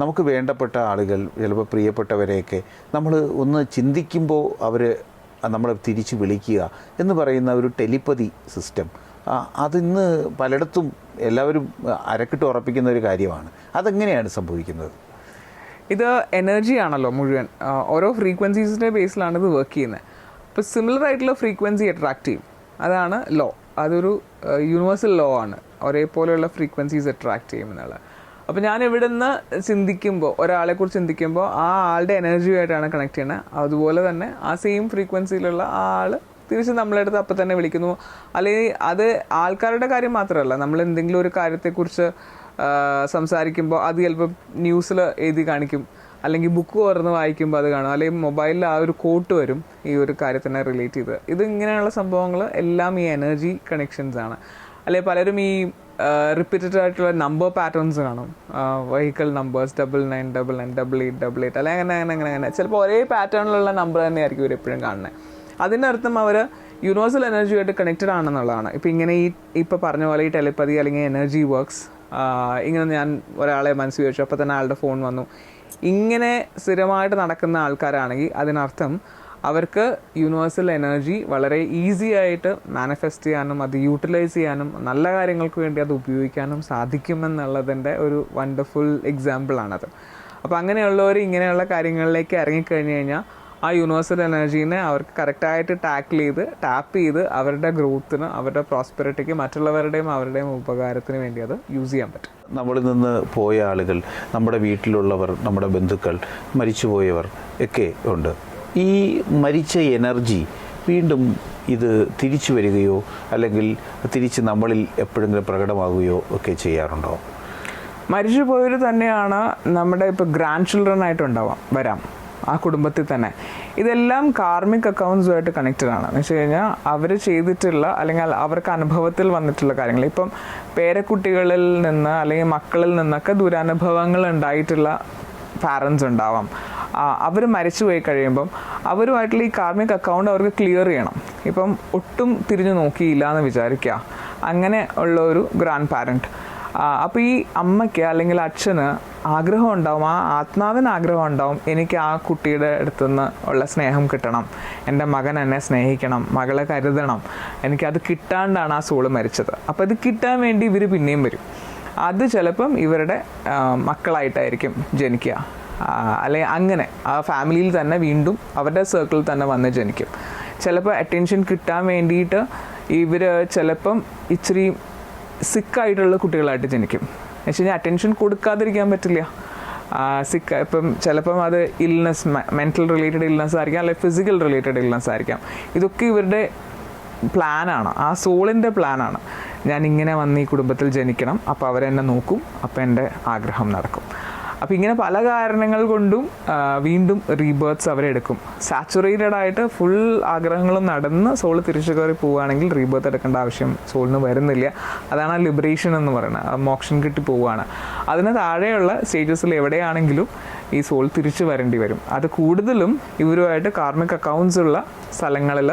നമുക്ക് വേണ്ടപ്പെട്ട ആളുകൾ ചിലപ്പോൾ പ്രിയപ്പെട്ടവരെയൊക്കെ നമ്മൾ ഒന്ന് ചിന്തിക്കുമ്പോൾ അവർ നമ്മളെ തിരിച്ച് വിളിക്കുക എന്ന് പറയുന്ന ഒരു ടെലിപ്പതി സിസ്റ്റം. അതിന്ന് പലയിടത്തും എല്ലാവരും അരക്കിട്ട് ഉറപ്പിക്കുന്ന ഒരു കാര്യമാണ്. അതെങ്ങനെയാണ് സംഭവിക്കുന്നത്? ഇത് എനർജി ആണല്ലോ മുഴുവൻ. ഓരോ ഫ്രീക്വൻസീസിന്റെ ബേസിലാണ് ഇത് വർക്ക് ചെയ്യുന്നത് അപ്പോൾ സിമിലർ ആയിട്ടുള്ള ഫ്രീക്വൻസി അട്രാക്ട് ചെയ്യും. അതാണ് ലോ അതൊരു യൂണിവേഴ്സൽ ലോ ആണ്. ഒരേപോലെയുള്ള ഫ്രീക്വൻസീസ് അട്രാക്ട് ചെയ്യും എന്നുള്ളത്. അപ്പോൾ ഞാൻ ഇവിടെ നിന്ന് ചിന്തിക്കുമ്പോൾ ഒരാളെക്കുറിച്ച് ചിന്തിക്കുമ്പോൾ ആ ആളുടെ എനർജിയുമായിട്ടാണ് കണക്ട് ചെയ്യുന്നത് അതുപോലെ തന്നെ ആ സെയിം ഫ്രീക്വൻസിയിലുള്ള ആ ആൾ തിരിച്ച് നമ്മളെടുത്ത് അപ്പം തന്നെ വിളിക്കുന്നു. അല്ലെങ്കിൽ അത് ആൾക്കാരുടെ കാര്യം മാത്രമല്ല നമ്മൾ എന്തെങ്കിലും ഒരു കാര്യത്തെക്കുറിച്ച് സംസാരിക്കുമ്പോൾ അത് ചിലപ്പോൾ ന്യൂസിൽ എഴുതി കാണിക്കും. അല്ലെങ്കിൽ ബുക്ക് തുറന്ന് വായിക്കുമ്പോൾ അത് കാണും. അല്ലെങ്കിൽ മൊബൈലിൽ ആ ഒരു കോട്ട് വരും ഈ ഒരു കാര്യത്തിനെ റിലേറ്റ് ചെയ്ത്. ഇത് ഇങ്ങനെയുള്ള സംഭവങ്ങൾ എല്ലാം ഈ എനർജി കണക്ഷൻസ് ആണ്. അല്ലെങ്കിൽ പലരും ഈ റിപ്പീറ്റഡ് ആയിട്ടുള്ള നമ്പർ പാറ്റേൺസ് കാണും. Vehicle numbers double nine double nine double eight double eight അല്ലെങ്കിൽ അങ്ങനെ അങ്ങനെ അങ്ങനെ അങ്ങനെ. ചിലപ്പോൾ ഒരേ പാറ്റേണിലുള്ള നമ്പർ തന്നെയായിരിക്കും ഇവർ എപ്പോഴും കാണുന്നത് അതിനർത്ഥം അവർ യൂണിവേഴ്സൽ എനർജിയായിട്ട് കണക്റ്റഡ് ആണെന്നുള്ളതാണ്. ഇപ്പം ഇങ്ങനെ ഈ ഇപ്പോൾ പറഞ്ഞ പോലെ ഈ ടെലിപ്പതി അല്ലെങ്കിൽ എനർജി വർക്ക്സ് ഇങ്ങനെ ഞാൻ ഒരാളെ മനസ്സിൽ വെച്ചു. അപ്പോൾ തന്നെ ആളുടെ ഫോൺ വന്നു. ഇങ്ങനെ സ്ഥിരമായിട്ട് നടക്കുന്ന ആൾക്കാരാണെങ്കിൽ അതിനർത്ഥം അവർക്ക് യൂണിവേഴ്സൽ എനർജി വളരെ ഈസി ആയിട്ട് മാനിഫെസ്റ്റ് ചെയ്യാനും അത് യൂട്ടിലൈസ് ചെയ്യാനും നല്ല കാര്യങ്ങൾക്ക് വേണ്ടി അത് ഉപയോഗിക്കാനും സാധിക്കുമെന്നുള്ളതിന്റെ ഒരു വണ്ടർഫുൾ എക്സാമ്പിളാണത് അപ്പോൾ അങ്ങനെയുള്ളവർ ഇങ്ങനെയുള്ള കാര്യങ്ങളിലേക്ക് ഇറങ്ങിക്കഴിഞ്ഞ് കഴിഞ്ഞാൽ ആ യൂണിവേഴ്സൽ എനർജീനെ അവർക്ക് കറക്റ്റായിട്ട് ടാക്കിൾ ചെയ്ത് ടാപ്പ് ചെയ്ത് അവരുടെ ഗ്രോത്തിന് അവരുടെ പ്രോസ്പെറിറ്റിക്ക് മറ്റുള്ളവരുടെയും അവരുടെയും ഉപകാരത്തിന് വേണ്ടി അത് യൂസ് ചെയ്യാൻ പറ്റും. നമ്മളിൽ നിന്ന് പോയ ആളുകൾ നമ്മുടെ വീട്ടിലുള്ളവർ നമ്മുടെ ബന്ധുക്കൾ മരിച്ചുപോയവർ ഒക്കെ ഉണ്ട്. ഈ മരിച്ച എനർജി വീണ്ടും ഇത് തിരിച്ചു വരികയോ അല്ലെങ്കിൽ തിരിച്ച് നമ്മളിൽ എപ്പോഴെങ്കിലും പ്രകടമാകുകയോ ഒക്കെ ചെയ്യാറുണ്ടോ? മരിച്ചു പോയവർ തന്നെയാണ് നമ്മുടെ ഇപ്പോൾ ഗ്രാൻഡ് ചിൽഡ്രൻ ആയിട്ടുണ്ടാവാം വരാം ആ കുടുംബത്തിൽ തന്നെ. ഇതെല്ലാം കാർമിക് അക്കൗണ്ട്സുമായിട്ട് കണക്റ്റഡ് ആണ്. എന്ന് വെച്ച് കഴിഞ്ഞാൽ അവർ ചെയ്തിട്ടുള്ള അല്ലെങ്കിൽ അവർക്ക് അനുഭവത്തിൽ വന്നിട്ടുള്ള കാര്യങ്ങൾ. ഇപ്പം പേരക്കുട്ടികളിൽ നിന്ന് അല്ലെങ്കിൽ മക്കളിൽ നിന്നൊക്കെ ദുരനുഭവങ്ങൾ ഉണ്ടായിട്ടുള്ള പാരൻസ് ഉണ്ടാവാം. അവർ മരിച്ചു പോയി കഴിയുമ്പം അവരുമായിട്ടുള്ള ഈ കാർമിക് അക്കൗണ്ട് അവർക്ക് ക്ലിയർ ചെയ്യണം. ഇപ്പം ഒട്ടും തിരിഞ്ഞു നോക്കിയില്ല എന്ന് വിചാരിക്കുക അങ്ങനെ ഉള്ള ഒരു ഗ്രാൻഡ് പാരന്റ് അപ്പോൾ ഈ അമ്മയ്ക്ക് അല്ലെങ്കിൽ അച്ഛന് ആഗ്രഹം ഉണ്ടാവും ആ ആത്മാവിന് ആഗ്രഹം ഉണ്ടാവും എനിക്ക് ആ കുട്ടിയുടെ അടുത്തുനിന്ന് ഉള്ള സ്നേഹം കിട്ടണം. എന്റെ മകൻ എന്നെ സ്നേഹിക്കണം മകളെ കരുതണം. എനിക്കത് കിട്ടാണ്ടാണ് ആ സോൾ മരിച്ചത്. അപ്പോൾ ഇത് കിട്ടാൻ വേണ്ടി ഇവർ പിന്നെയും വരും. അത് ചിലപ്പം ഇവരുടെ മക്കളായിട്ടായിരിക്കും ജനിക്കുക അല്ലെങ്കിൽ അങ്ങനെ ആ ഫാമിലിയിൽ തന്നെ വീണ്ടും അവരുടെ സർക്കിളിൽ തന്നെ വന്ന് ജനിക്കും. ചിലപ്പോൾ അറ്റൻഷൻ കിട്ടാൻ വേണ്ടിയിട്ട് ഇവർ ചിലപ്പം ഇച്ചിരി സിക്കായിട്ടുള്ള കുട്ടികളായിട്ട് ജനിക്കും. എന്ന് വെച്ച് കഴിഞ്ഞാൽ അറ്റൻഷൻ കൊടുക്കാതിരിക്കാൻ പറ്റില്ല. സിക്ക് ഇപ്പം ചിലപ്പം അത് ഇൽനെസ് മെന്റൽ റിലേറ്റഡ് ഇൽനെസ് ആയിരിക്കാം അല്ലെങ്കിൽ ഫിസിക്കൽ റിലേറ്റഡ് ഇൽനെസ് ആയിരിക്കാം. ഇതൊക്കെ ഇവരുടെ പ്ലാനാണ് ആ സോളിന്റെ പ്ലാനാണ് ഞാൻ ഇങ്ങനെ വന്ന് ഈ കുടുംബത്തിൽ ജനിക്കണം. അപ്പോൾ അവരെന്നെ നോക്കും. അപ്പോൾ എന്റെ ആഗ്രഹം നടക്കും. അപ്പോൾ ഇങ്ങനെ പല കാരണങ്ങൾ കൊണ്ടും വീണ്ടും റീബേർത്ത്സ് അവരെടുക്കും സാച്ചുറേറ്റഡ് ആയിട്ട് ഫുൾ ആഗ്രഹങ്ങളും നടന്ന് സോൾ തിരിച്ചു കയറി പോവുകയാണെങ്കിൽ റീബേർത്ത് എടുക്കേണ്ട ആവശ്യം സോളിന് വരുന്നില്ല. അതാണ് ആ ലിബറേഷൻ എന്ന് പറയുന്നത്. ആ മോക്ഷം കിട്ടി പോവുകയാണ്. അതിന് താഴെയുള്ള സ്റ്റേജസിൽ എവിടെയാണെങ്കിലും ഈ സോൾ തിരിച്ചു വരേണ്ടി വരും. അത് കൂടുതലും ഇവരുമായിട്ട് കാർമിക് അക്കൗണ്ട്സ് ഉള്ള സ്ഥലങ്ങളിൽ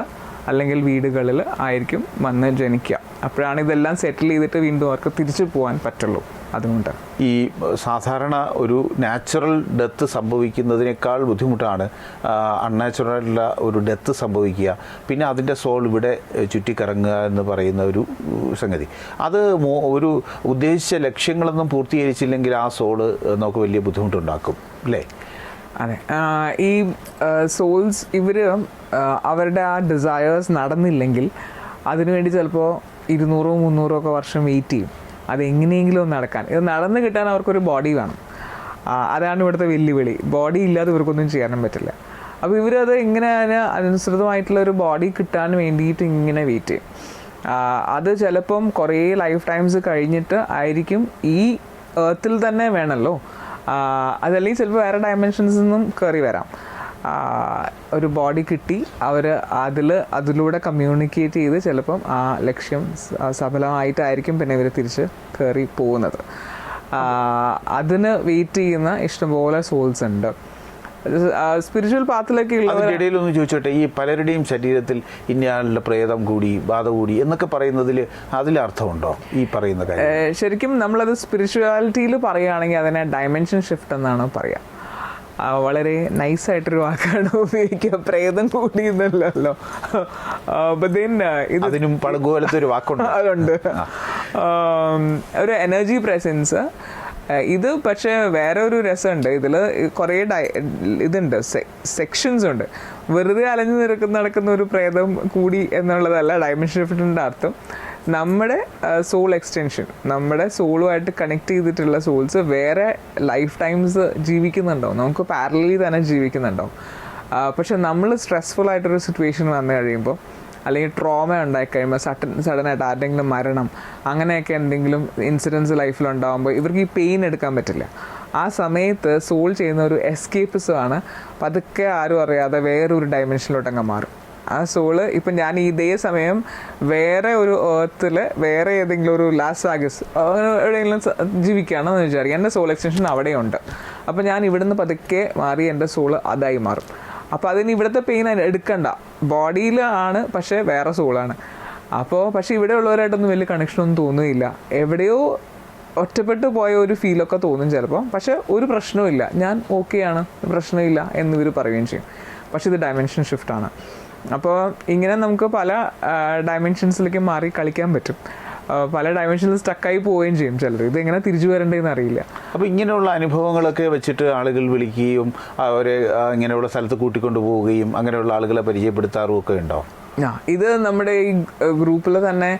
അല്ലെങ്കിൽ വീടുകളിൽ ആയിരിക്കും വന്ന് ജനിക്കുക. അപ്പോഴാണ് ഇതെല്ലാം സെറ്റിൽ ചെയ്തിട്ട് വീണ്ടും അവർക്ക് തിരിച്ചു പോകാൻ പറ്റുള്ളൂ. അതുകൊണ്ട്. ഈ സാധാരണ ഒരു നാച്ചുറൽ ഡെത്ത് സംഭവിക്കുന്നതിനേക്കാൾ ബുദ്ധിമുട്ടാണ് അൺനാച്ചുറലായിട്ടുള്ള ഒരു ഡെത്ത് സംഭവിക്കുക. പിന്നെ അതിന്റെ സോൾ ഇവിടെ ചുറ്റിക്കറങ്ങുക എന്ന് പറയുന്ന ഒരു സംഗതി. അത് ഒരു ഉദ്ദേശിച്ച ലക്ഷ്യങ്ങളൊന്നും പൂർത്തീകരിച്ചില്ലെങ്കിൽ ആ സോൾ നമുക്ക് വലിയ ബുദ്ധിമുട്ടുണ്ടാക്കും അല്ലേ? അതെ. ഈ സോൾസ് ഇവർ അവരുടെ ആ ഡിസയേഴ്സ് നടന്നില്ലെങ്കിൽ അതിനുവേണ്ടി ചിലപ്പോൾ ഇരുന്നൂറോ മുന്നൂറോ ഒക്കെ വർഷം വെയിറ്റ് ചെയ്യും. അത് എങ്ങനെയെങ്കിലും ഒന്ന് നടക്കാൻ. ഇത് നടന്ന് കിട്ടാൻ അവർക്കൊരു ബോഡി വേണം. അതാണ് ഇവിടുത്തെ വെല്ലുവിളി. ബോഡി ഇല്ലാതെ ഇവർക്കൊന്നും ചെയ്യാനും പറ്റില്ല. അപ്പോൾ ഇവരത് ഇങ്ങനെ അനുസൃതമായിട്ടുള്ള ഒരു ബോഡി കിട്ടാൻ വേണ്ടിയിട്ട് ഇങ്ങനെ വെയിറ്റ് ചെയ്യും. അത് ചിലപ്പം കുറേ ലൈഫ് ടൈംസ് കഴിഞ്ഞിട്ട് ആയിരിക്കും ഈ ഏർത്തിൽ തന്നെ വേണമല്ലോ. അതല്ലെങ്കിൽ ചിലപ്പോൾ വേറെ ഡയമെൻഷൻസിൽ നിന്നും കയറി വരാം. ഒരു ബോഡി കിട്ടി. അവർ അതിൽ അതിലൂടെ കമ്മ്യൂണിക്കേറ്റ് ചെയ്ത് ചിലപ്പം ആ ലക്ഷ്യം സഫലമായിട്ടായിരിക്കും പിന്നെ ഇവർ തിരിച്ച് കയറി പോകുന്നത്. അതിന് വെയിറ്റ് ചെയ്യുന്ന ഇഷ്ടംപോലെ സോൾസ് ഉണ്ട്. സ്പിരിച്വൽ പാത്തിലൊക്കെ ഇടയിൽ ഒന്ന് ചോദിച്ചോട്ടെ ഈ പലരുടെയും ശരീരത്തിൽ ഇന്നയാളുടെ പ്രേതം കൂടി ബാധ കൂടി എന്നൊക്കെ പറയുന്നതിൽ അതിലർത്ഥമുണ്ടോ ഈ പറയുന്ന കാര്യം. ശരിക്കും നമ്മളത് സ്പിരിച്വാലിറ്റിയിൽ പറയുകയാണെങ്കിൽ അതിനെ ഡയമെൻഷൻ ഷിഫ്റ്റ് എന്നാണ് പറയുക വളരെ നൈസായിട്ടൊരു വാക്കാണ് ഉപയോഗിക്കുക. പ്രേതം കൂടി uh, ഇത് അതിനും പഴകുപോലത്തെ ഒരു വാക്കുണ്ട്. അതുണ്ട്. ഒരു എനർജി പ്രസൻസ് ഇത് പക്ഷേ വേറെ ഒരു രസമുണ്ട്. ഇതിൽ കുറേ ഡയ ഇതുണ്ട്. സെക്ഷൻസ് ഉണ്ട്. വെറുതെ അലഞ്ഞു നിരക്കുന്ന നടക്കുന്ന ഒരു പ്രേതം കൂടി എന്നുള്ളതല്ല ഡയമെൻഷൻ ഷിഫ്റ്റിന്റെ അർത്ഥം. നമ്മുടെ സോൾ എക്സ്റ്റൻഷൻ നമ്മുടെ സോളുമായിട്ട് കണക്ട് ചെയ്തിട്ടുള്ള സോൾസ് വേറെ ലൈഫ് ടൈംസ് ജീവിക്കുന്നുണ്ടോ നമുക്ക് പാരലി തന്നെ ജീവിക്കുന്നുണ്ടോ പക്ഷെ നമ്മൾ സ്ട്രെസ്ഫുൾ ആയിട്ടൊരു സിറ്റുവേഷൻ വന്നു കഴിയുമ്പോൾ അല്ലെങ്കിൽ ട്രോമ ഉണ്ടായി കഴിയുമ്പോൾ സഡൻ സഡനായിട്ട് ആരുടെങ്കിലും മരണം അങ്ങനെയൊക്കെ എന്തെങ്കിലും ഇൻസിഡൻസ് ലൈഫിൽ ഉണ്ടാകുമ്പോൾ ഇവർക്ക് ഈ പെയിൻ എടുക്കാൻ പറ്റില്ല. ആ സമയത്ത് സോൾ ചെയ്യുന്ന ഒരു എസ്കേപ്പിസമാണ് പതുക്കെ ആരും അറിയാതെ വേറൊരു ഡയമെൻഷനിലോട്ടങ്ങ് മാറും. ആ സോൾ ഇപ്പം ഞാൻ ഇതേ സമയം വേറെ ഒരു ഏർത്തിൽ വേറെ ഏതെങ്കിലും ഒരു ലാസ് ആഗസ് അങ്ങനെ എവിടെയെങ്കിലും ജീവിക്കുകയാണോ ജീവിക്കുകയാണെന്ന് വിചാരിക്കുക. എന്റെ സോൾ എക്സ്റ്റൻഷൻ അവിടെയുണ്ട്. അപ്പോൾ ഞാൻ ഇവിടുന്ന് പതുക്കെ മാറി എന്റെ സോൾ അതായി മാറും. അപ്പോൾ അതിന് ഇവിടുത്തെ പെയിൻ എടുക്കണ്ട. ബോഡിയിലാണ് പക്ഷേ വേറെ സോളാണ് അപ്പോൾ പക്ഷേ ഇവിടെ ഉള്ളവരായിട്ടൊന്നും വലിയ കണക്ഷനൊന്നും തോന്നുന്നില്ല എവിടെയോ ഒറ്റപ്പെട്ടു പോയ ഒരു ഫീലൊക്കെ തോന്നും ചിലപ്പോൾ പക്ഷേ ഒരു പ്രശ്നവുമില്ല. ഞാൻ ഓക്കെയാണ് പ്രശ്നമില്ല എന്നിവർ പറയുകയും ചെയ്യും. പക്ഷേ ഇത് ഡയമെൻഷൻ ഷിഫ്റ്റാണ് അപ്പോൾ ഇങ്ങനെ നമുക്ക് പല ഡയമെൻഷൻസിലേക്ക് മാറി കളിക്കാൻ പറ്റും. പല ഡയമെൻഷനിൽ സ്റ്റക്കായി പോവുകയും ചെയ്യും ചിലർ. ഇത് എങ്ങനെ തിരിച്ചു വരേണ്ടതെന്ന് അറിയില്ല. അപ്പോൾ ഇങ്ങനെയുള്ള അനുഭവങ്ങളൊക്കെ വെച്ചിട്ട് ആളുകൾ വിളിക്കുകയും അവരെ ഇങ്ങനെയുള്ള സ്ഥലത്ത് കൂട്ടിക്കൊണ്ടു പോവുകയും അങ്ങനെയുള്ള ആളുകളെ പരിചയപ്പെടുത്താറും ഒക്കെ ഉണ്ടോ? ആ ഇത് നമ്മുടെ ഈ ഗ്രൂപ്പിൽ തന്നെ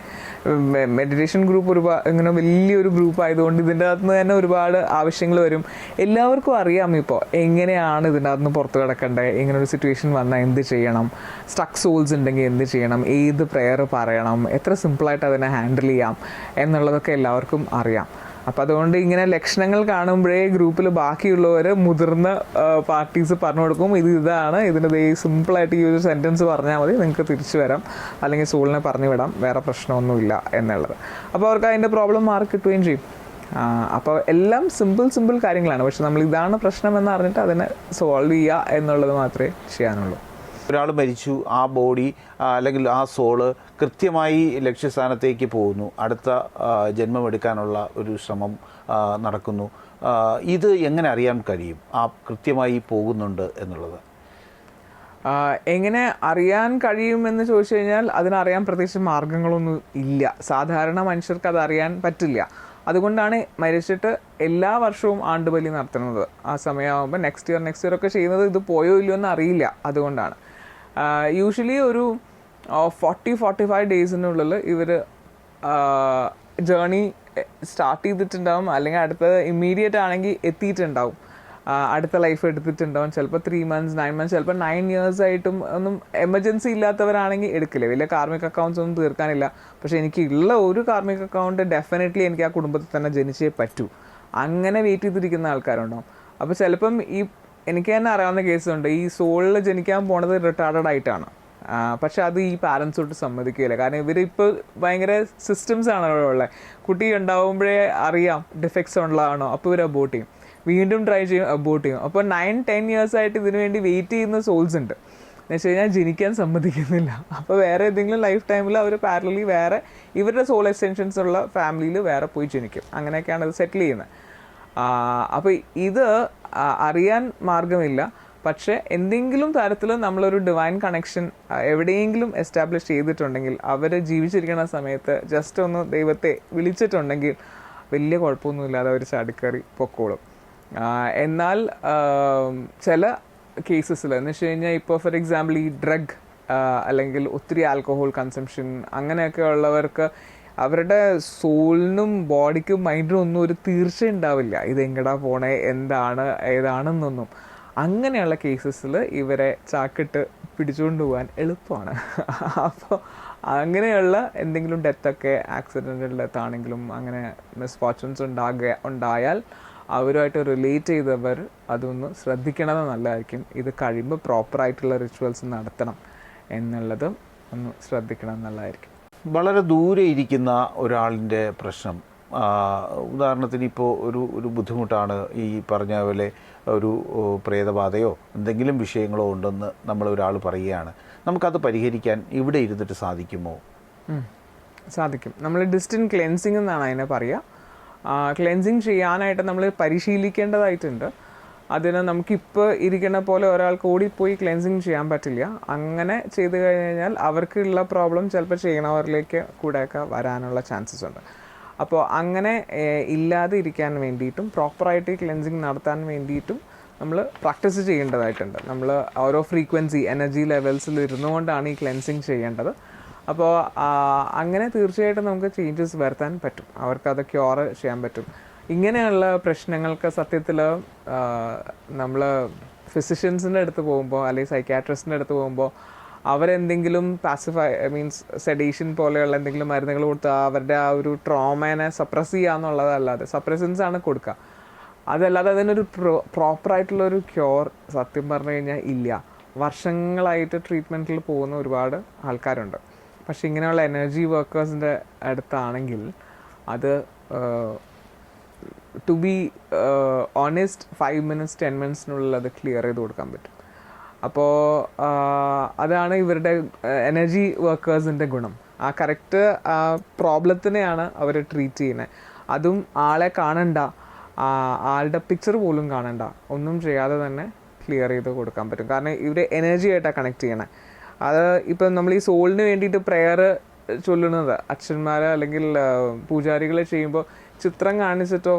മെഡിറ്റേഷൻ ഗ്രൂപ്പ് ഒരുപാട് ഇങ്ങനെ വലിയൊരു ഗ്രൂപ്പ് ആയതുകൊണ്ട് ഇതിന്റെ അകത്ത് നിന്ന് തന്നെ ഒരുപാട് ആവശ്യങ്ങൾ വരും. എല്ലാവർക്കും അറിയാം ഇപ്പോൾ എങ്ങനെയാണ് ഇതിന്റെ അകത്ത് നിന്ന് പുറത്ത് കിടക്കേണ്ടത് ഇങ്ങനെ ഒരു സിറ്റുവേഷൻ വന്നാൽ എന്ത് ചെയ്യണം? സ്ട്രക് സോൾസ് ഉണ്ടെങ്കിൽ എന്ത് ചെയ്യണം? ഏത് പ്രെയർ പറയണം? എത്ര സിമ്പിളായിട്ട് അതിനെ ഹാൻഡിൽ ചെയ്യാം? എന്നുള്ളതൊക്കെ എല്ലാവർക്കും അറിയാം. അപ്പം അതുകൊണ്ട് ഇങ്ങനെ ലക്ഷണങ്ങൾ കാണുമ്പോഴേ ഗ്രൂപ്പിൽ ബാക്കിയുള്ളവർ മുതിർന്ന പാർട്ടീസ് പറഞ്ഞു കൊടുക്കും. ഇത് ഇതാണ്. ഇതിന്റെ ദേ സിമ്പിളായിട്ട് ഈ ഒരു സെന്റൻസ് പറഞ്ഞാൽ മതി. നിങ്ങൾക്ക് തിരിച്ചു വരാം. അല്ലെങ്കിൽ സോളിനെ പറഞ്ഞു വിടാം. വേറെ പ്രശ്നമൊന്നുമില്ല എന്നുള്ളത്. അപ്പോൾ അവർക്ക് അതിന്റെ പ്രോബ്ലം മാർക്ക് കിട്ടുകയും ചെയ്യും. അപ്പോൾ എല്ലാം സിമ്പിൾ സിമ്പിൾ കാര്യങ്ങളാണ്. പക്ഷെ നമ്മൾ ഇതാണ് പ്രശ്നം എന്ന് അറിഞ്ഞിട്ട് അതിനെ സോൾവ് ചെയ്യുക എന്നുള്ളത് മാത്രമേ ചെയ്യാനുള്ളൂ. ഒരാൾ മരിച്ചു ആ ബോഡി അല്ലെങ്കിൽ ആ സോൾ കൃത്യമായി ലക്ഷ്യസ്ഥാനത്തേക്ക് പോകുന്നു. അടുത്ത ജന്മമെടുക്കാനുള്ള ഒരു ശ്രമം നടക്കുന്നു. ഇത് എങ്ങനെ അറിയാൻ കഴിയും? ആ കൃത്യമായി പോകുന്നുണ്ട് എന്നുള്ളത്. എങ്ങനെ അറിയാൻ കഴിയുമെന്ന് ചോദിച്ചു കഴിഞ്ഞാൽ അതിനറിയാൻ പ്രത്യേകിച്ച് മാർഗങ്ങളൊന്നും ഇല്ല. സാധാരണ മനുഷ്യർക്ക് അത് അറിയാൻ പറ്റില്ല. അതുകൊണ്ടാണ് മരിച്ചിട്ട് എല്ലാ വർഷവും ആണ്ടുബലി നടത്തുന്നത്. ആ സമയമാകുമ്പോൾ നെക്സ്റ്റ് ഇയർ നെക്സ്റ്റ് ഇയർ ഒക്കെ ചെയ്യുന്നത് ഇത് പോയോ ഇല്ലയോ എന്ന് അറിയില്ല. അതുകൊണ്ടാണ്. യൂഷ്വലി ഒരു ഫോർട്ടി ഫോർട്ടി ഫൈവ് ഡേയ്സിനുള്ളിൽ ഇവർ ജേണി സ്റ്റാർട്ട് ചെയ്തിട്ടുണ്ടാവും. അല്ലെങ്കിൽ അടുത്തത് ഇമ്മീഡിയറ്റ് ആണെങ്കിൽ എത്തിയിട്ടുണ്ടാവും. അടുത്ത ലൈഫ് എടുത്തിട്ടുണ്ടാവും. ചിലപ്പോൾ ത്രീ മന്ത്സ് നയൻ മന്ത്സ് ചിലപ്പോൾ നയൻ ഇയേഴ്സ് ആയിട്ടും ഒന്നും എമർജൻസി ഇല്ലാത്തവരാണെങ്കിൽ എടുക്കില്ല. വലിയ കാർമിക് അക്കൗണ്ട്സ് ഒന്നും തീർക്കാനില്ല. പക്ഷെ എനിക്ക് ഉള്ള ഒരു കാർമിക് അക്കൗണ്ട് ഡെഫിനറ്റ്ലി എനിക്ക് ആ കുടുംബത്തിൽ തന്നെ ജനിച്ചേ പറ്റൂ. അങ്ങനെ വെയിറ്റ് ചെയ്തിരിക്കുന്ന ആൾക്കാരുണ്ടാവും. അപ്പോൾ ചിലപ്പം ഈ എനിക്ക് തന്നെ അറിയാവുന്ന കേസുണ്ട്. ഈ സോളിൽ ജനിക്കാൻ പോണത് റിട്ടാർഡഡ് ആയിട്ടാണ്. പക്ഷെ അത് ഈ പാരൻസ് തൊട്ട് സമ്മതിക്കുകയില്ല കാരണം ഇവർ ഇപ്പോൾ ഭയങ്കര സിസ്റ്റംസ് ആണ് അവിടെ ഉള്ളത് കുട്ടി ഉണ്ടാവുമ്പോഴേ അറിയാം ഡിഫക്ട്സ് ഉള്ളതാണോ. അപ്പോൾ ഇവർ അബോട്ട് ചെയ്യും. വീണ്ടും ട്രൈ ചെയ്യും അബോട്ട് ചെയ്യും. അപ്പോൾ നയൻ ടെൻ ഇയേഴ്സ് ആയിട്ട് ഇതിനു വേണ്ടി വെയിറ്റ് ചെയ്യുന്ന സോൾസ് ഉണ്ട്. എന്ന് വെച്ച് കഴിഞ്ഞാൽ ജനിക്കാൻ സമ്മതിക്കുന്നില്ല. അപ്പോൾ വേറെ ഏതെങ്കിലും ലൈഫ് ടൈമിൽ അവർ പാരലി വേറെ ഇവരുടെ സോൾ എക്സ്റ്റൻഷൻസ് ഉള്ള ഫാമിലിയിൽ വേറെ പോയി ജനിക്കും. അങ്ങനെയൊക്കെയാണ് അത് സെറ്റിൽ ചെയ്യുന്നത് അപ്പോൾ ഇത് അറിയാൻ മാർഗമില്ല പക്ഷേ എന്തെങ്കിലും തരത്തിൽ നമ്മളൊരു ഡിവൈൻ കണക്ഷൻ എവിടെയെങ്കിലും എസ്റ്റാബ്ലിഷ് ചെയ്തിട്ടുണ്ടെങ്കിൽ അവർ ജീവിച്ചിരിക്കുന്ന സമയത്ത് ജസ്റ്റ് ഒന്ന് ദൈവത്തെ വിളിച്ചിട്ടുണ്ടെങ്കിൽ വലിയ കുഴപ്പമൊന്നുമില്ലാതെ അവർ ചാടിക്കറി പൊക്കോളും. എന്നാൽ ചില കേസസിൽ എന്ന് വെച്ച് കഴിഞ്ഞാൽ ഇപ്പോൾ ഫോർ എക്സാമ്പിൾ ഈ ഡ്രഗ് അല്ലെങ്കിൽ ഒത്തിരി ആൽക്കഹോൾ കൺസംഷൻ അങ്ങനെയൊക്കെ ഉള്ളവർക്ക് അവരുടെ സോളിനും ബോഡിക്കും മൈൻഡിനും ഒന്നും ഒരു തീർച്ച ഉണ്ടാവില്ല. ഇത് എങ്ങടാ പോണേ? എന്താണ്? ഏതാണെന്നൊന്നും. അങ്ങനെയുള്ള കേസസിൽ ഇവരെ ചാക്കിട്ട് പിടിച്ചുകൊണ്ട് പോകാൻ എളുപ്പമാണ് അപ്പോൾ അങ്ങനെയുള്ള എന്തെങ്കിലും ഡെത്തൊക്കെ ആക്സിഡന്റൽ ഡെത്ത് ആണെങ്കിലും അങ്ങനെ മിസ്ഫോർച്യൂൺസ് ഉണ്ടാകുക ഉണ്ടായാൽ അവരുമായിട്ട് റിലേറ്റ് ചെയ്തവർ അതൊന്ന് ശ്രദ്ധിക്കണത് നല്ലതായിരിക്കും. ഇത് കഴിയുമ്പോൾ പ്രോപ്പറായിട്ടുള്ള റിച്വൽസ് നടത്തണം എന്നുള്ളതും ഒന്ന് ശ്രദ്ധിക്കണം നല്ലതായിരിക്കും. വളരെ ദൂരെ ഇരിക്കുന്ന ഒരാളിന്റെ പ്രശ്നം. ഉദാഹരണത്തിന് ഇപ്പോൾ ഒരു ഒരു ബുദ്ധിമുട്ടാണ് ഈ പറഞ്ഞ പോലെ ഒരു പ്രേതബാധയോ എന്തെങ്കിലും വിഷയങ്ങളോ ഉണ്ടെന്ന് നമ്മൾ ഒരാൾ പറയുകയാണ്. നമുക്കത് പരിഹരിക്കാൻ ഇവിടെ ഇരുന്നിട്ട് സാധിക്കുമോ? സാധിക്കും. നമ്മൾ ഡിസ്റ്റന്റ് ക്ലെൻസിങ് എന്നാണ് അതിനെ പറയുക. ക്ലെൻസിങ് ചെയ്യാനായിട്ട് നമ്മൾ പരിശീലിക്കേണ്ടതായിട്ടുണ്ട്. അതിന് നമുക്കിപ്പോൾ ഇരിക്കുന്ന പോലെ ഒരാൾക്ക് ഓടിപ്പോയി ക്ലെൻസിങ് ചെയ്യാൻ പറ്റില്ല. അങ്ങനെ ചെയ്തു കഴിഞ്ഞാൽ അവർക്കുള്ള പ്രോബ്ലം ചിലപ്പോൾ ചെയ്യണവരിലേക്ക് കൂടെയൊക്കെ വരാനുള്ള ചാൻസസ് ഉണ്ട്. അപ്പോൾ അങ്ങനെ ഇല്ലാതെ ഇരിക്കാൻ വേണ്ടിയിട്ടും പ്രോപ്പറായിട്ട് ക്ലെൻസിങ് നടത്താൻ വേണ്ടിയിട്ടും നമ്മൾ പ്രാക്ടീസ് ചെയ്യേണ്ടതായിട്ടുണ്ട്. നമ്മൾ ഓരോ ഫ്രീക്വൻസി എനർജി ലെവൽസിൽ ഇരുന്നുകൊണ്ടാണ് ഈ ക്ലെൻസിങ് ചെയ്യേണ്ടത്. അപ്പോൾ അങ്ങനെ തീർച്ചയായിട്ടും നമുക്ക് ചേഞ്ചസ് വരുത്താൻ പറ്റും. അവർക്ക് അത് ക്യൂർ ചെയ്യാൻ പറ്റും. ഇങ്ങനെയുള്ള പ്രശ്നങ്ങൾക്ക് സത്യത്തിൽ നമ്മൾ ഫിസിഷ്യൻസിന്റെ അടുത്ത് പോകുമ്പോൾ അല്ലെങ്കിൽ സൈക്കാട്രിസ്റ്റിന്റെ അടുത്ത് പോകുമ്പോൾ അവരെന്തെങ്കിലും പാസിഫൈ മീൻസ് സെഡീഷൻ പോലെയുള്ള എന്തെങ്കിലും മരുന്നുകൾ കൊടുത്ത് അവരുടെ ആ ഒരു ട്രോമേനെ സപ്രസ് ചെയ്യുക എന്നുള്ളതല്ലാതെ സപ്രസൻസ് ആണ് കൊടുക്കുക. അതല്ലാതെ അതിനൊരു പ്രോ പ്രോപ്പറായിട്ടുള്ളൊരു ക്യൂർ സത്യം പറഞ്ഞു കഴിഞ്ഞാൽ ഇല്ല. വർഷങ്ങളായിട്ട് ട്രീറ്റ്മെന്റിൽ പോകുന്ന ഒരുപാട് ആൾക്കാരുണ്ട്. പക്ഷെ ഇങ്ങനെയുള്ള എനർജി വർക്കേഴ്സിന്റെ അടുത്താണെങ്കിൽ അത് to be honest five minutes ten മിനിറ്റ്സിനുള്ളിൽ അത് ക്ലിയർ ചെയ്ത് കൊടുക്കാൻ പറ്റും. അപ്പോൾ അതാണ് ഇവരുടെ എനർജി വർക്കേഴ്സിന്റെ ഗുണം. ആ കറക്റ്റ് പ്രോബ്ലത്തിനെയാണ് അവർ ട്രീറ്റ് ചെയ്യുന്നത് അതും ആളെ കാണണ്ട. ആളുടെ പിക്ചർ പോലും കാണണ്ട. ഒന്നും ചെയ്യാതെ തന്നെ ക്ലിയർ ചെയ്ത് കൊടുക്കാൻ പറ്റും. കാരണം ഇവർ എനർജി ആയിട്ടാണ് കണക്ട് ചെയ്യണേ. അത് ഇപ്പം നമ്മൾ ഈ സോളിന് വേണ്ടിയിട്ട് പ്രെയർ ചൊല്ലുന്നത് അച്ഛന്മാർ അല്ലെങ്കിൽ പൂജാരികളെ ചെയ്യുമ്പോൾ ചിത്രം കാണിച്ചിട്ടോ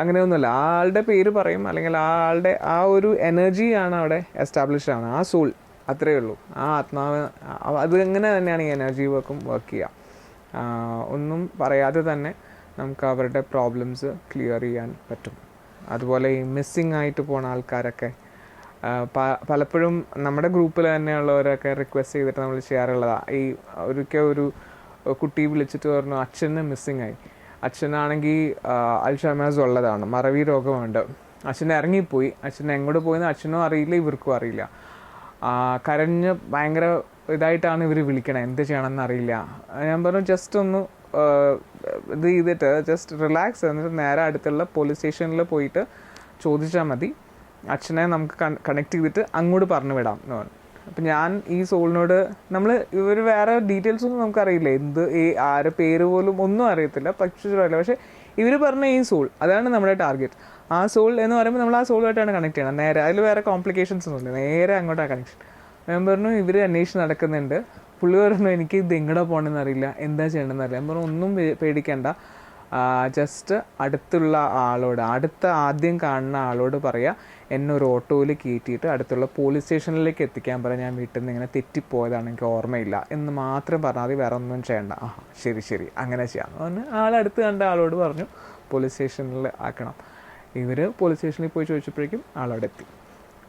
അങ്ങനെയൊന്നുമില്ല. ആളുടെ പേര് പറയും. അല്ലെങ്കിൽ ആളുടെ ആ ഒരു എനർജിയാണ് അവിടെ എസ്റ്റാബ്ലിഷ് ആണ്. ആ സോൾ അത്രയേ ഉള്ളൂ. ആ ആത്മാവ് അത് അങ്ങനെ തന്നെയാണ് ഈ എനർജി വർക്കും വർക്ക് ചെയ്യുക. ഒന്നും പറയാതെ തന്നെ നമുക്ക് അവരുടെ പ്രോബ്ലംസ് ക്ലിയർ ചെയ്യാൻ പറ്റും. അതുപോലെ ഈ മിസ്സിങ് ആയിട്ട് പോണ ആൾക്കാരൊക്കെ പലപ്പോഴും നമ്മുടെ ഗ്രൂപ്പിൽ തന്നെയുള്ളവരൊക്കെ റിക്വസ്റ്റ് ചെയ്തിട്ട് നമ്മൾ ചെയ്യാറുള്ളതാണ് ഈ ഒരിക്കൽ ഒരു കുട്ടി വിളിച്ചിട്ട് പറഞ്ഞു അച്ഛന് മിസ്സിങ് ആയി. അച്ഛനാണെങ്കിൽ അൽഷാമാസ് ഉള്ളതാണ്. മറവി രോഗമുണ്ട്. അച്ഛൻ ഇറങ്ങിപ്പോയി. അച്ഛൻ എങ്ങോട്ട് പോയെന്ന് അച്ഛനും അറിയില്ല ഇവർക്കും അറിയില്ല. കരഞ്ഞ് ഭയങ്കര ഇതായിട്ടാണ് ഇവർ വിളിക്കണത് എന്ത് ചെയ്യണമെന്ന് അറിയില്ല. ഞാൻ പറഞ്ഞു ജസ്റ്റ് ഒന്ന് ഇത് ചെയ്തിട്ട് ജസ്റ്റ് റിലാക്സ് എന്നിട്ട് നേരെ അടുത്തുള്ള പോലീസ് സ്റ്റേഷനിൽ പോയിട്ട് ചോദിച്ചാൽ മതി. അച്ഛനെ നമുക്ക് കണക്ട് ചെയ്തിട്ട് അങ്ങോട്ട് പറഞ്ഞു വിടാം എന്ന് പറഞ്ഞു. അപ്പം ഞാൻ ഈ സോളിനോട് നമ്മൾ ഇവർ വേറെ ഡീറ്റെയിൽസ് ഒന്നും നമുക്കറിയില്ല. എന്ത് ഈ ആരെ പേര് പോലും ഒന്നും അറിയത്തില്ല. പക്ഷേ പക്ഷേ ഇവർ പറഞ്ഞ ഈ സോൾ അതാണ് നമ്മുടെ ടാർഗറ്റ് ആ സോൾ എന്ന് പറയുമ്പോൾ നമ്മൾ ആ സോളുമായിട്ടാണ് കണക്ട് ചെയ്യണം നേരെ അതിൽ വേറെ കോംപ്ലിക്കേഷൻസ് ഒന്നുമില്ല നേരെ അങ്ങോട്ടാണ് കണക്ഷൻ ഞാൻ പറഞ്ഞു ഇവർ അന്വേഷണം നടക്കുന്നുണ്ട്. പുള്ളി പറഞ്ഞു എനിക്ക് ഇത് എങ്ങടെ പോകണമെന്ന് അറിയില്ല. എന്താ ചെയ്യണമെന്ന് അറിയില്ല. ഞാൻ പറഞ്ഞു ഒന്നും പേടിക്കണ്ട. ജസ്റ്റ് അടുത്തുള്ള ആളോട് അടുത്ത ആദ്യം കാണുന്ന ആളോട് പറയുക എന്നെ ഒരു ഓട്ടോയിൽ കയറ്റിയിട്ട് അടുത്തുള്ള പോലീസ് സ്റ്റേഷനിലേക്ക് എത്തിക്കാൻ പറയാം ഞാൻ വീട്ടിൽ നിന്ന് ഇങ്ങനെ തെറ്റിപ്പോയതാണ്. എനിക്ക് ഓർമ്മയില്ല. എന്ന് മാത്രം പറഞ്ഞാൽ മതി. വേറെ ഒന്നും ചെയ്യണ്ട. ആ ശരി ശരി. അങ്ങനെ ചെയ്യാം. പറഞ്ഞ് ആളടുത്ത് കണ്ട ആളോട് പറഞ്ഞു പോലീസ് സ്റ്റേഷനിൽ ആക്കണം. ഇവർ പോലീസ് സ്റ്റേഷനിൽ പോയി ചോദിച്ചപ്പോഴേക്കും ആളവിടെ എത്തി.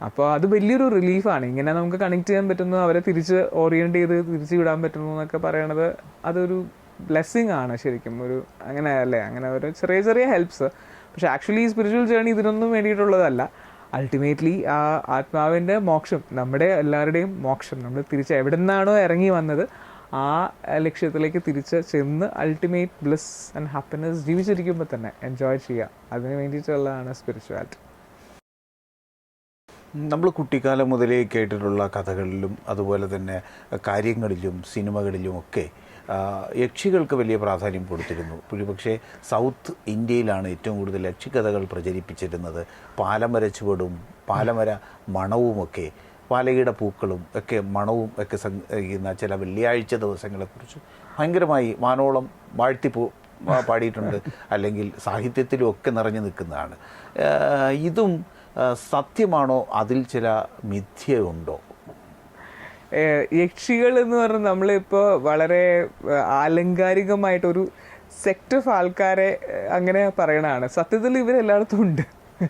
അപ്പോൾ അത് വലിയൊരു റിലീഫാണ് ഇങ്ങനെ നമുക്ക് കണക്ട് ചെയ്യാൻ പറ്റുന്നു അവരെ തിരിച്ച് ഓറിയന്റ് ചെയ്ത് തിരിച്ച് വിടാൻ പറ്റുന്നു എന്നൊക്കെ പറയണത് അതൊരു ബ്ലെസ്സിങ് ആണ് ശരിക്കും. ഒരു അങ്ങനെ അല്ലേ? അങ്ങനെ ഒരു ചെറിയ ചെറിയ ഹെൽപ്സ് പക്ഷെ ആക്ച്വലി ഈ സ്പിരിച്വൽ ജേർണി ഇതിനൊന്നും വേണ്ടിയിട്ടുള്ളതല്ല. അൾട്ടിമേറ്റ്ലി ആ ആത്മാവിന്റെ മോക്ഷം നമ്മുടെ എല്ലാവരുടെയും മോക്ഷം നമ്മൾ തിരിച്ച് എവിടെ നിന്നാണോ ഇറങ്ങി വന്നത് ആ ലക്ഷ്യത്തിലേക്ക് തിരിച്ച് ചെന്ന് അൾട്ടിമേറ്റ് ബ്ലസ് ആൻഡ് ഹാപ്പിനെസ് ജീവിച്ചിരിക്കുമ്പോൾ തന്നെ എൻജോയ് ചെയ്യുക. അതിന് വേണ്ടിയിട്ടുള്ളതാണ് സ്പിരിച്വാലിറ്റി നമ്മൾ കുട്ടിക്കാലം മുതലേ കേട്ടിട്ടുള്ള കഥകളിലും അതുപോലെ തന്നെ കാര്യങ്ങളിലും സിനിമകളിലും ഒക്കെ യക്ഷികൾക്ക് വലിയ പ്രാധാന്യം കൊടുത്തിരുന്നു. ഒരുപക്ഷെ സൗത്ത് ഇന്ത്യയിലാണ് ഏറ്റവും കൂടുതൽ യക്ഷിക്കഥകൾ പ്രചരിപ്പിച്ചിരുന്നത്. പാലമര ചുവടും പാലമര മണവുമൊക്കെ പാലയുടെ പൂക്കളും ഒക്കെ മണവും ഒക്കെ സംഘിക്കുന്ന ചില വെള്ളിയാഴ്ച ദിവസങ്ങളെക്കുറിച്ച് ഭയങ്കരമായി വാനോളം വാഴ്ത്തി പാടിയിട്ടുണ്ട്. അല്ലെങ്കിൽ സാഹിത്യത്തിലും ഒക്കെ നിറഞ്ഞു നിൽക്കുന്നതാണ്. ഇതും സത്യമാണോ? അതിൽ ചില മിഥ്യയുണ്ടോ? യക്ഷികൾ എന്ന് പറഞ്ഞാൽ നമ്മളിപ്പോൾ വളരെ ആലങ്കാരികമായിട്ടൊരു സെക്ട് ഓഫ് ആൾക്കാരെ അങ്ങനെ പറയണതാണ്. സത്യത്തിൽ ഇവരെല്ലായിടത്തും ഉണ്ട്.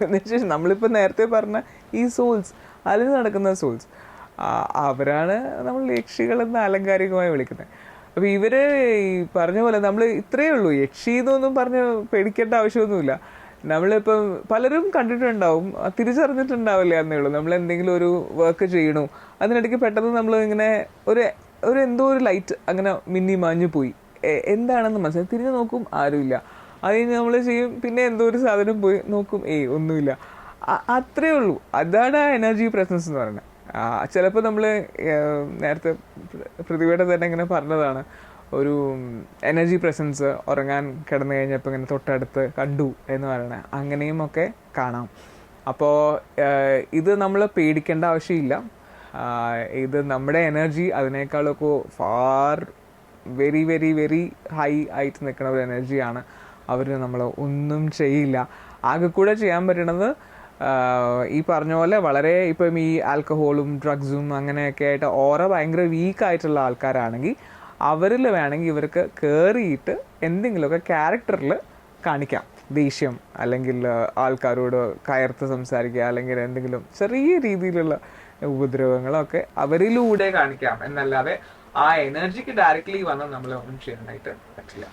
എന്നുവെച്ചാൽ നമ്മളിപ്പോൾ നേരത്തെ പറഞ്ഞ ഈ സോൾസ് അതിൽ നടക്കുന്ന സോൾസ് അവരാണ് നമ്മൾ യക്ഷികളെന്ന് ആലങ്കാരികമായി വിളിക്കുന്നത്. അപ്പോൾ ഇവർ ഈ പറഞ്ഞ പോലെ നമ്മൾ ഇത്രയേ ഉള്ളൂ. യക്ഷി എന്നൊന്നും പറഞ്ഞ് പേടിക്കേണ്ട ആവശ്യമൊന്നുമില്ല. നമ്മളിപ്പം പലരും കണ്ടിട്ടുണ്ടാവും. തിരിച്ചറിഞ്ഞിട്ടുണ്ടാവില്ല എന്നേ ഉള്ളൂ. നമ്മൾ എന്തെങ്കിലും ഒരു വർക്ക് ചെയ്യണു. അതിനിടയ്ക്ക് പെട്ടെന്ന് നമ്മൾ ഇങ്ങനെ ഒരു ഒരു എന്തോ ഒരു ലൈറ്റ് അങ്ങനെ മിന്നി മാഞ്ഞു പോയി. എന്താണെന്ന് മനസ്സിലായി. തിരിഞ്ഞു നോക്കും ആരുമില്ല. അത് കഴിഞ്ഞ് നമ്മൾ ചെയ്യും പിന്നെ എന്തോ ഒരു സാധനം പോയി നോക്കും ഏയ് ഒന്നുമില്ല. അത്രേ ഉള്ളൂ. അതാണ് ആ എനർജി പ്രസൻസ് എന്ന് പറയുന്നത്. ചിലപ്പോൾ നമ്മൾ നേരത്തെ പ്ര- പ്രതിഭയുടെ തന്നെ ഇങ്ങനെ പറഞ്ഞതാണ്. ഒരു എനർജി പ്രസൻസ് ഉറങ്ങാൻ കിടന്നു കഴിഞ്ഞപ്പോൾ ഇങ്ങനെ തൊട്ടടുത്ത് കണ്ടു എന്ന് പറയണത് അങ്ങനെയും ഒക്കെ കാണാം. അപ്പോൾ ഇത് നമ്മൾ പേടിക്കേണ്ട ആവശ്യമില്ല. ഇത് നമ്മുടെ എനർജി അതിനേക്കാളൊക്കെ far very very very high ആയിട്ട് നിൽക്കുന്ന ഒരു എനർജിയാണ് അവർ നമ്മൾ ഒന്നും ചെയ്യില്ല. ആകെ കൂടെ ചെയ്യാൻ പറ്റണത് ഈ പറഞ്ഞ പോലെ വളരെ ഇപ്പം ഈ ആൽക്കഹോളും ഡ്രഗ്സും അങ്ങനെയൊക്കെ ആയിട്ട് ഓറ ഭയങ്കര വീക്ക് ആയിട്ടുള്ള ആൾക്കാരാണെങ്കിൽ അവരിൽ വേണമെങ്കിൽ ഇവർക്ക് കയറിയിട്ട് എന്തെങ്കിലുമൊക്കെ ക്യാരക്ടറിൽ കാണിക്കാം. ദേഷ്യം അല്ലെങ്കിൽ ആൾക്കാരോട് കയർത്ത് സംസാരിക്കുക അല്ലെങ്കിൽ എന്തെങ്കിലും ചെറിയ രീതിയിലുള്ള ഉപദ്രവങ്ങളൊക്കെ അവരിലൂടെ കാണിക്കാം. എന്നല്ലാതെ ആ എനർജിക്ക് ഡയറക്റ്റ്ലി വന്ന് നമ്മൾ ഒന്നും ചെയ്യാനായിട്ട് പറ്റില്ല.